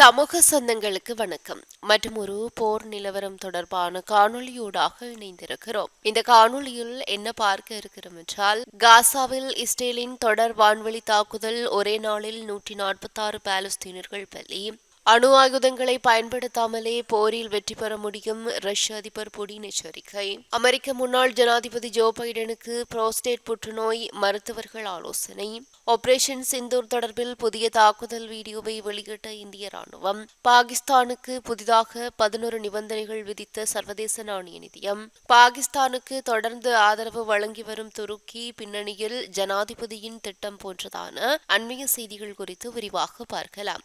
சமூக சொந்தங்களுக்கு வணக்கம். மற்றும் ஒரு போர் நிலவரம் தொடர்பான காணொளியூடாக இணைந்திருக்கிறோம். இந்த காணொலியில் என்ன பார்க்க இருக்கிறோம் என்றால் காசாவில் இஸ்ரேலின் தொடர் வான்வழி தாக்குதல் ஒரே நாளில் நூற்றி நாற்பத்தாறு பாலஸ்தீனர்கள் பலி அணு ஆயுதங்களை பயன்படுத்தாமலே போரில் வெற்றி பெற முடியும் ரஷ்ய அதிபர் புடின் எச்சரிக்கை. அமெரிக்க முன்னாள் ஜனாதிபதி ஜோ பைடனுக்கு புரோஸ்டேட் புற்றுநோய் மருத்துவர்கள் ஆலோசனை. ஆபரேஷன் சிந்தூர் தொடர்பில் புதிய தாக்குதல் வீடியோவை வெளியிட்ட இந்திய ராணுவம். பாகிஸ்தானுக்கு புதிதாக பதினொரு நிபந்தனைகள் விதித்த சர்வதேச நாணய நிதியம். பாகிஸ்தானுக்கு தொடர்ந்து ஆதரவு வழங்கி வரும் துருக்கி பின்னணியில் ஜனாதிபதியின் திட்டம் போன்றதான அண்மைய செய்திகள் குறித்து விரிவாக பார்க்கலாம்.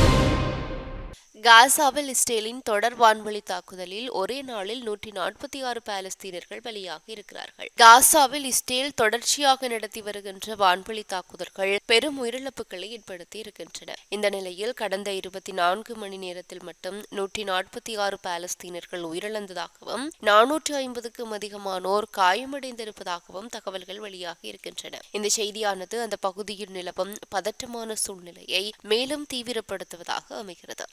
காசாவில் இஸ்ரேலின் தொடர் வான்வழி தாக்குதலில் ஒரே நாளில் நூற்றி நாற்பத்தி ஆறு பாலஸ்தீனர்கள் பலியாக இருக்கிறார்கள். காசாவில் இஸ்ரேல் தொடர்ச்சியாக நடத்தி வருகின்ற வான்வழி தாக்குதல்கள் பெரும் உயிரிழப்புகளை ஏற்படுத்தி இருக்கின்றன. இந்த நிலையில் கடந்த இருபத்தி நான்கு மணி நேரத்தில் மட்டும் நூற்றி நாற்பத்தி ஆறு பாலஸ்தீனர்கள் உயிரிழந்ததாகவும் நானூற்று ஐம்பதுக்கும் அதிகமானோர் காயமடைந்திருப்பதாகவும் தகவல்கள் வெளியாகி இருக்கின்றன. இந்த செய்தியானது அந்த பகுதியில் நிலவும் பதற்றமான சூழ்நிலையை மேலும் தீவிரப்படுத்துவதாக அமைகிறது.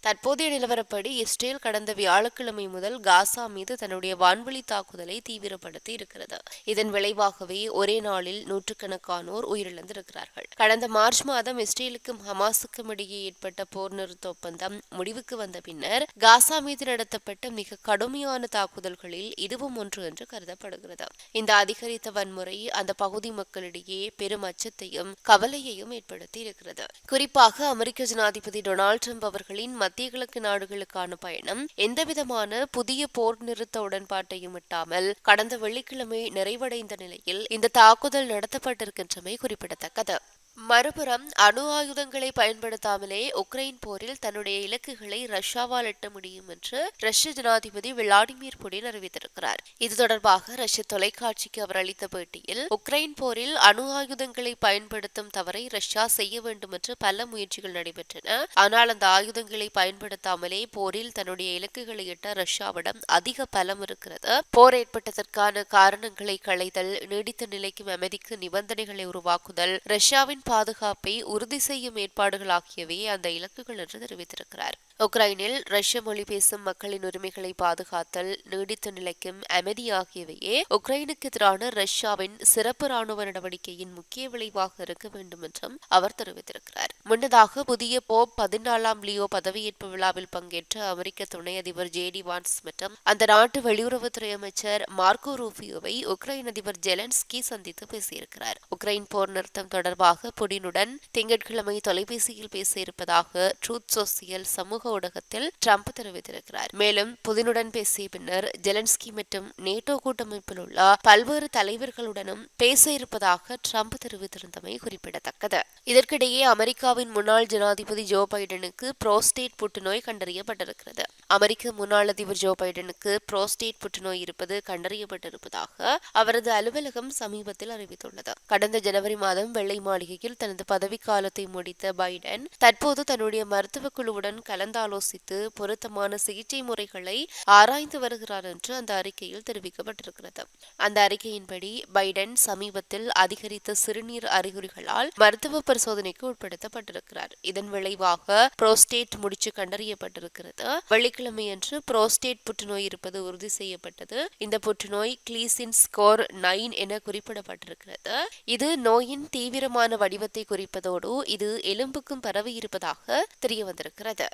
தற்போதைய நிலவரப்படி இஸ்ரேல் கடந்த வியாழக்கிழமை முதல் காசா மீது தன்னுடைய வான்வழி தாக்குதலை தீவிரப்படுத்தி இருக்கிறது. இதன் விளைவாகவே ஒரே நாளில் நூற்றுக்கணக்கானோர் உயிரிழந்திருக்கிறார்கள். கடந்த மார்ச் மாதம் இஸ்ரேலுக்கும் ஹமாஸுக்கும் இடையே ஏற்பட்ட போர் நிறுத்த ஒப்பந்தம் முடிவுக்கு வந்த பின்னர் காசா மீது நடத்தப்பட்ட மிக கடுமையான தாக்குதல்களில் இதுவும் ஒன்று என்று கருதப்படுகிறது. இந்த அதிகரித்த வன்முறை அந்த பகுதி மக்களிடையே பெரும் அச்சத்தையும் கவலையையும் ஏற்படுத்தி இருக்கிறது. குறிப்பாக அமெரிக்க ஜனாதிபதி டொனால்டு ட்ரம்ப் அவர்களின் மத்திய கிழக்கு நாடுகளுக்கான பயணம் எந்தவிதமான புதிய போர் நிறுத்த உடன்பாட்டையும் எட்டாமல் கடந்த வெள்ளிக்கிழமை நிறைவடைந்த நிலையில் இந்த தாக்குதல் நடத்தப்பட்டிருக்கின்றமை குறிப்பிடத்தக்கது. மறுபுறம் அணு ஆயுதங்களை பயன்படுத்தாமலே உக்ரைன் போரில் தன்னுடைய இலக்குகளை ரஷ்யாவால் எட்ட முடியும் என்று ரஷ்ய ஜனாதிபதி விளாடிமிர் புடின் அறிவித்திருக்கிறார். இது தொடர்பாக ரஷ்ய தொலைக்காட்சிக்கு அவர் அளித்த பேட்டியில் உக்ரைன் போரில் அணு ஆயுதங்களை பயன்படுத்தும் தவறை ரஷ்யா செய்ய வேண்டும் என்று பல முயற்சிகள் நடைபெற்றன. ஆனால் அந்த ஆயுதங்களை பயன்படுத்தாமலே போரில் தன்னுடைய இலக்குகளை எட்ட ரஷ்யாவிடம் அதிக பலம் இருக்கிறது. போர் ஏற்பட்டதற்கான காரணங்களை களைதல் நீடித்த நிலைக்கும் அமைதிக்கு நிபந்தனைகளை உருவாக்குதல் ரஷ்யாவின் பாதுகாப்பை உறுதி செய்யும் ஏற்பாடுகள் ஆகியவை அந்த இலக்குகள் என்று தெரிவித்திருக்கிறார். உக்ரைனில் ரஷ்ய மொழி பேசும் மக்களின் உரிமைகளை பாதுகாத்தல் நீடித்த நிலைக்கும் அமைதி ஆகியவையே உக்ரைனுக்கு எதிரான ரஷ்யாவின் சிறப்பு ராணுவ நடவடிக்கையின் முக்கிய விளைவாக இருக்க வேண்டும் என்றும் அவர் தெரிவித்திருக்கிறார். முன்னதாக புதிய போப் பதினாலாம் லியோ பதவியேற்பு விழாவில் பங்கேற்ற அமெரிக்க துணை அதிபர் ஜே டி வான்ஸ் மற்றும் அந்த நாட்டு வெளியுறவுத்துறை அமைச்சர் மார்க்கோ ரூபியோவை உக்ரைன் அதிபர் ஜெலன்ஸ்கி சந்தித்து பேசியிருக்கிறார். உக்ரைன் போர் நிறுத்தம் தொடர்பாக புடினுடன் திங்கட்கிழமை தொலைபேசியில் பேசியிருப்பதாக ட்ரூத் சோசியல் சமூக ஊடகத்தில் ட்ரம்ப் தெரிவித்திருக்கிறார். மேலும் புதினுடன் பேசிய பின்னர் ஜெலன்ஸ்கி மற்றும் நேட்டோ கூட்டமைப்பில் உள்ள பல்வேறு தலைவர்களுடனும் பேச இருப்பதாக ட்ரம்ப் தெரிவித்திருந்தமை குறிப்பிடத்தக்கது. இதற்கிடையே அமெரிக்காவின் முன்னாள் ஜனாதிபதி ஜோ பைடனுக்கு புரோஸ்டேட் புற்றுநோய் கண்டறியப்பட்டிருக்கிறது. அமெரிக்க முன்னாள் அதிபர் ஜோ பைடனுக்கு புரோஸ்டேட் புற்றுநோய் இருப்பது கண்டறியப்பட்டிருப்பதாக அவரது அலுவலகம் சமீபத்தில் அறிவித்துள்ளது. கடந்த ஜனவரி மாதம் வெள்ளை மாளிகையில் தனது பதவிக்காலத்தை முடித்த பைடன் தற்போது தன்னுடைய மருத்துவ குழுவுடன் கலந்தாலோசித்து பொருத்தமான சிகிச்சை முறைகளை ஆராய்ந்து வருகிறார் என்று அந்த அறிக்கையில் தெரிவிக்கப்பட்டிருக்கிறது. அந்த அறிக்கையின்படி பைடன் சமீபத்தில் அதிகரித்த சிறுநீர் அறிகுறிகளால் மருத்துவ பரிசோதனைக்கு உட்படுத்தப்பட்டிருக்கிறார். இதன் விளைவாக புரோஸ்டேட் முடிச்சு கண்டறியப்பட்டிருக்கிறது. வெள்ளிக்கிழமையன்று புரோஸ்டேட் புற்றுநோய் இருப்பது உறுதி செய்யப்பட்டது. இந்த புற்றுநோய் கிளீசின் ஸ்கோர் நைன் என குறிப்பிடப்பட்டிருக்கிறது. இது நோயின் தீவிரமான வடிவத்தை குறிப்பதோடு இது எலும்புக்கும் பரவி இருப்பதாக தெரிய வந்திருக்கிறது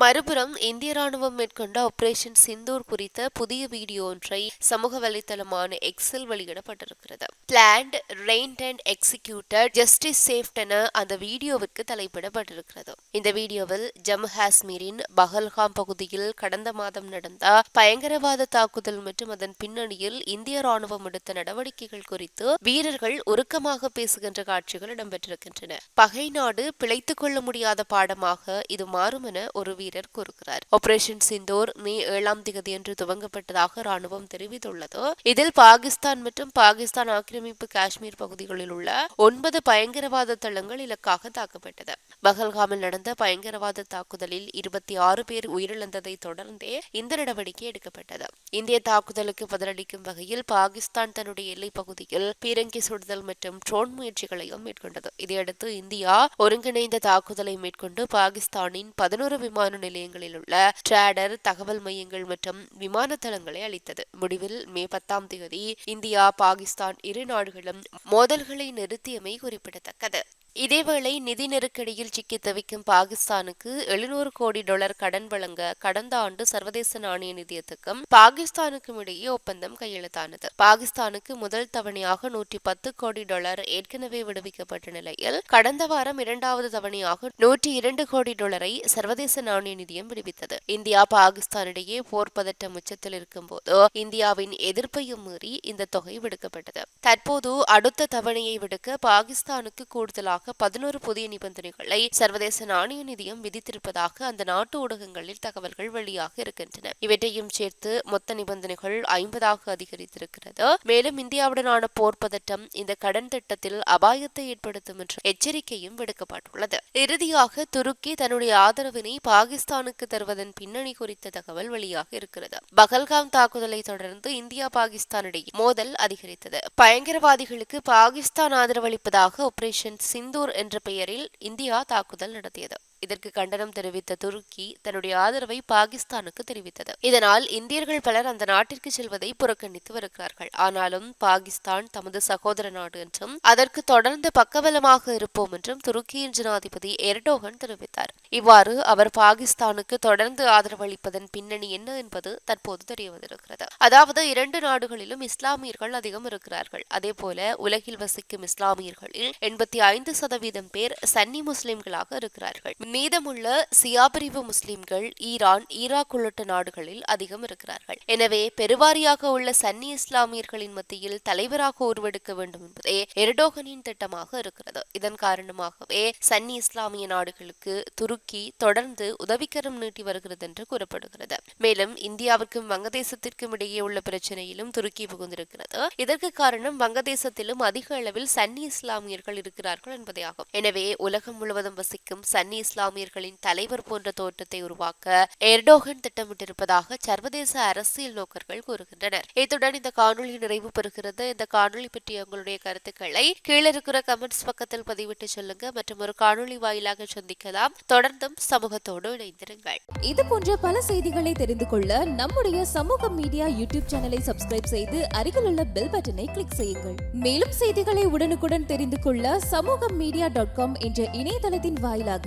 மறுபுறம் இந்திய ராணுவம் மேற்கொண்ட ஆபரேஷன் சிந்தூர் குறித்த புதிய வீடியோ ஒன்றை சமூக வலைதளமான எக்ஸில் வெளியிடப்பட்டிருக்கிறது. Planned trained and executed justice served என அந்த வீடியோவிற்கு தலைப்பிடப்பட்டிருக்கிறது. இந்த வீடியோவில் ஜம்மு காஷ்மீரின் பஹல்காம் பகுதியில் கடந்த மாதம் நடந்த பயங்கரவாத தாக்குதல் மற்றும் அதன் பின்னணியில் இந்திய ராணுவம் எடுத்த நடவடிக்கைகள் குறித்து வீரர்கள் உருக்கமாக பேசுகின்ற காட்சிகள் இடம்பெற்றிருக்கின்றன. பகை நாடு பிழைத்துக் கொள்ள முடியாத பாடமாக இது மாறும் என ஒரு வீரர் வீரர் கூறுகிறார். ஆபரேஷன் சிந்தோர் மே ஏழாம் தேதியன்று துவங்கப்பட்டதாக ராணுவம் தெரிவித்துள்ளது. இதில் பாகிஸ்தான் மற்றும் பாகிஸ்தான் ஆக்கிரமிப்பு காஷ்மீர் பகுதிகளில் உள்ள ஒன்பது பயங்கரவாத தளங்கள் இலக்காக தாக்கப்பட்டது. பகல்காமில் நடந்த பயங்கரவாத தாக்குதலில் இருபத்தி ஆறு பேர் உயிரிழந்ததை தொடர்ந்தே இந்த நடவடிக்கை எடுக்கப்பட்டது. இந்திய தாக்குதலுக்கு பதிலளிக்கும் வகையில் பாகிஸ்தான் தன்னுடைய எல்லைப் பகுதியில் பீரங்கி சுடுதல் மற்றும் ட்ரோன் முயற்சிகளையும் மேற்கொண்டது. இதையடுத்து இந்தியா ஒருங்கிணைந்த தாக்குதலை மேற்கொண்டு பாகிஸ்தானின் பதினோரு விமான நிலையங்களில் உள்ள ட்ராடர் தகவல் மையங்கள் மற்றும் விமான தளங்களை அளித்தது. முடிவில் மே பத்தாம் தேதி இந்தியா பாகிஸ்தான் இரு நாடுகளும் மோதல்களை நிறுத்தியமை குறிப்பிடத்தக்கது. இதேவேளை நிதி நெருக்கடியில் சிக்கி தவிக்கும் பாகிஸ்தானுக்கு எழுநூறு கோடி டாலர் கடன் வழங்க கடந்த ஆண்டு சர்வதேச நாணய நிதியத்துக்கும் பாகிஸ்தானுக்கும் இடையே ஒப்பந்தம் கையெழுத்தானது. பாகிஸ்தானுக்கு முதல் தவணையாக நூற்றி பத்து கோடி டாலர் ஏற்கனவே விடுவிக்கப்பட்ட நிலையில் கடந்த வாரம் இரண்டாவது தவணையாக நூற்றி இரண்டு கோடி டாலரை சர்வதேச நாணய நிதியம் விடுவித்தது. இந்தியா பாகிஸ்தானிடையே போர் பதட்டம் உச்சத்தில் இருக்கும்போது இந்தியாவின் எதிர்ப்பையும் மீறி இந்த தொகை விடுக்கப்பட்டது. தற்போது அடுத்த தவணையை விடுக்க பாகிஸ்தானுக்கு கூடுதலாக பதினோரு புதிய நிபந்தனைகளை சர்வதேச நாணய நிதியம் விதித்திருப்பதாக அந்த நாட்டு ஊடகங்களில் தகவல்கள் வெளியாக இருக்கின்றன. இவற்றையும் சேர்த்து மொத்த நிபந்தனைகள் ஐம்பதாக அதிகரித்திருக்கிறது. மேலும் இந்தியாவுடனான போர் பதட்டம் இந்த கடன் திட்டத்தில் அபாயத்தை ஏற்படுத்தும் என்ற எச்சரிக்கையும் விடுக்கப்பட்டுள்ளது. இறுதியாக துருக்கி தன்னுடைய ஆதரவினை பாகிஸ்தானுக்கு தருவதன் பின்னணி குறித்த தகவல் வெளியாக இருக்கிறது. பகல்காம் தாக்குதலை தொடர்ந்து இந்தியா பாகிஸ்தானிடையே மோதல் அதிகரித்தது. பயங்கரவாதிகளுக்கு பாகிஸ்தான் ஆதரவளிப்பதாக ஆபரேஷன் சிந்து சிந்தூர் என்ற பெயரில் இந்தியா தாக்குதல் நடத்தியது. இதற்கு கண்டனம் தெரிவித்த துருக்கி தன்னுடைய ஆதரவை பாகிஸ்தானுக்கு தெரிவித்தது. இதனால் இந்தியர்கள் பலர் அந்த நாட்டிற்கு செல்வதை புறக்கணித்து வருகிறார்கள். ஆனாலும் பாகிஸ்தான் தமது சகோதர நாடு என்றும் அதற்கு தொடர்ந்து பக்கபலமாக இருப்போம் என்றும் துருக்கியின் ஜனாதிபதி எர்டோகன் தெரிவித்தார். இவ்வாறு அவர் பாகிஸ்தானுக்கு தொடர்ந்து ஆதரவு அளிப்பதன் பின்னணி என்ன என்பது தற்போது தெரிய வந்திருக்கிறது அதாவது இரண்டு நாடுகளிலும் இஸ்லாமியர்கள் அதிகம் இருக்கிறார்கள். அதே போல உலகில் வசிக்கும் இஸ்லாமியர்களில் எண்பத்தி ஐந்து சதவீதம் பேர் சன்னி முஸ்லிம்களாக இருக்கிறார்கள். மீதமுள்ள சியாபிரிவு முஸ்லிம்கள் ஈரான் ஈராக் உள்ளிட்ட நாடுகளில் அதிகம் இருக்கிறார்கள். எனவே பெருவாரியாக உள்ள சன்னி இஸ்லாமியர்களின் மத்தியில் தலைவராக உருவெடுக்க வேண்டும் என்பதே எர்டோகனின் திட்டமாக இருக்கிறது. இதன் காரணமாகவே சன்னி இஸ்லாமிய நாடுகளுக்கு துருக்கி தொடர்ந்து உதவிக்கரம் நீட்டி வருகிறது என்று கூறப்படுகிறது. மேலும் இந்தியாவுக்கும் வங்கதேசத்திற்கும் இடையே உள்ள பிரச்சனையிலும் துருக்கி புகுந்திருக்கிறது. இதற்கு காரணம் வங்கதேசத்திலும் அதிக அளவில் சன்னி இஸ்லாமியர்கள் இருக்கிறார்கள் என்பதே ஆகும் எனவே உலகம் முழுவதும் வசிக்கும் சன்னி இஸ்லாமியர்களின் தலைவர் போன்ற தோற்றத்தை உருவாக்க எர்டோகன் திட்டமிட்டிருப்பதாக சர்வதேச அரசியல் நோக்கர்கள் கூறுகின்றனர். இத்துடன் இந்த காணொலி நிறைவு பெறுகிறது. இந்த காணொலி பற்றிய உங்களுடைய கருத்துக்களை கீழே இருக்கிற கமெண்ட்ஸ் பக்கத்தில் பதிவிட்டு சொல்லுங்க. மற்றும் ஒரு காணொலி வாயிலாக சந்திக்கலாம். தொடர்ந்தும் சமூகத்தோடு இணைந்திருங்கள். இது போன்ற பல செய்திகளை தெரிந்து கொள்ள நம்முடைய சமூக மீடியா யூடியூப் சேனலை சப்ஸ்கிரைப் செய்து அருகிலுள்ள பெல் பட்டனை கிளிக் செய்யுங்கள். மேலும் செய்திகளை உடனுக்குடன் தெரிந்து கொள்ள சமூக மீடியா டாட் காம் என்ற இணையதளத்தின் வாயிலாக